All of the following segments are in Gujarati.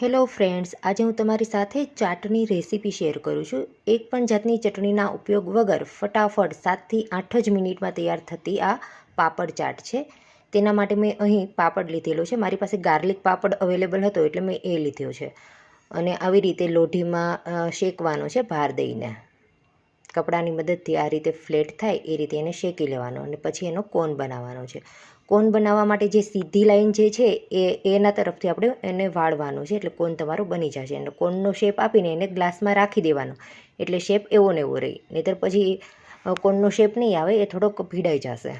હેલો ફ્રેન્ડ્સ, આજે હું તમારી સાથે ચાટની રેસીપી શેર કરું છું. એક પણ જાતની ચટણીના ઉપયોગ વગર ફટાફટ સાતથી આઠ જ મિનિટમાં તૈયાર થતી આ પાપડ ચાટ છે. તેના માટે મેં અહીં પાપડ લીધેલો છે. મારી પાસે ગાર્લિક પાપડ અવેલેબલ હતો એટલે મેં એ લીધો છે. અને આવી રીતે લોઢીમાં શેકવાનો છે ભાર દઈને. કપડાની મદદથી આ રીતે ફ્લેટ થાય એ રીતે એને શેકી લેવાનો અને પછી એનો કોન બનાવવાનો છે. કોન બનાવવા માટે જે સીધી લાઈન જે છે એ એના તરફથી આપણે એને વાળવાનું છે એટલે કોન તમારો બની જશે. અને કોનનો શેપ આપીને એને ગ્લાસમાં રાખી દેવાનો. એટલે શેપ એવો ને એવો રહી. નહીતર પછી કોનનો શેપ નહીં આવે એ થોડોક ભીડાઈ જશે.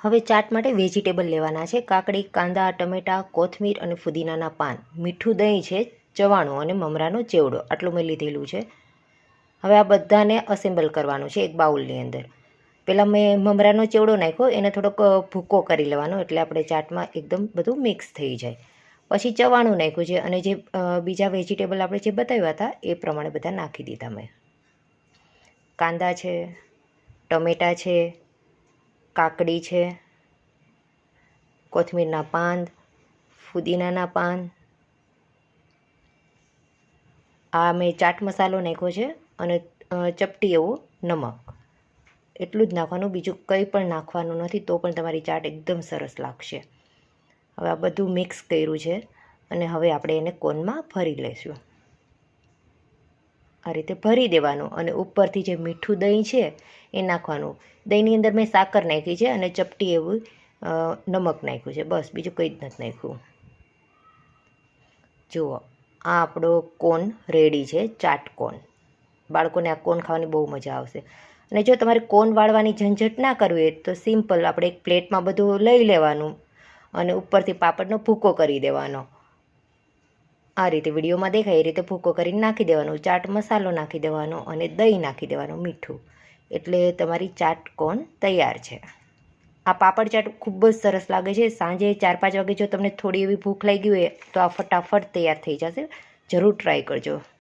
હવે ચાટ માટે વેજીટેબલ લેવાના છે. કાકડી, કાંદા, ટમેટાં, કોથમીર અને ફુદીનાના પાન. મીઠું દહીં છે, ચવાણું અને મમરાનો ચેવડો. આટલું મેં લીધેલું છે. હવે આ બધાને અસેમ્બલ કરવાનું છે એક બાઉલની અંદર. પહેલાં મેં મમરાનો ચેવડો નાખ્યો, એને થોડોક ભૂકો કરી લેવાનો એટલે આપણે ચાટમાં એકદમ બધું મિક્સ થઈ જાય. પછી ચવાણું નાખ્યું છે અને જે બીજા વેજીટેબલ આપણે જે બતાવ્યા હતા, એ પ્રમાણે બધા નાખી દીધા મેં. કાંદા છે, ટમેટાં છે, કાકડી છે, કોથમીરના પાન ફુદીનાના પાન આ મેં ચાટ મસાલો નાખ્યો છે. અને ચપટી એવું નમક. એટલું જ નાખવાનું. બીજું કંઈ પણ નાખવાનું નથી, તો પણ તમારી ચાટ એકદમ સરસ લાગશે. હવે આ બધું મિક્સ કર્યું છે અને હવે આપણે એને કોનમાં ભરી લઈશું. આ રીતે ભરી દેવાનું અને ઉપરથી જે મીઠું દહીં છે એ નાખવાનું. દહીંની અંદર મેં સાકર નાખી છે અને ચપટી એવું નમક નાખ્યું છે. બસ, બીજું કંઈ જ નથી નાખ્યું. જુઓ, આ આપણો કોન રેડી છે, ચાટ કોન. બાળકોને આ કોન ખાવાની બહુ મજા આવશે. અને જો તમારે કોન વાળવાની ઝંઝટ ના કરવી હોય તો સિમ્પલ આપણે એક પ્લેટમાં બધું લઈ લેવાનું અને ઉપરથી પાપડનો ભૂકો કરી દેવાનો. આ રીતે વિડીયોમાં દેખાય એ રીતે ભૂકો કરીને નાખી દેવાનો, ચાટ મસાલો નાખી દેવાનો અને દહીં નાખી દેવાનું મીઠું. એટલે તમારી ચાટ કોન તૈયાર છે. આ પાપડ ચાટ ખૂબ જ સરસ લાગે છે. સાંજે ચાર પાંચ વાગે જો તમને થોડી એવી ભૂખ લાગી હોય તો આ ફટાફટ તૈયાર થઈ જશે. જરૂર ટ્રાય કરજો.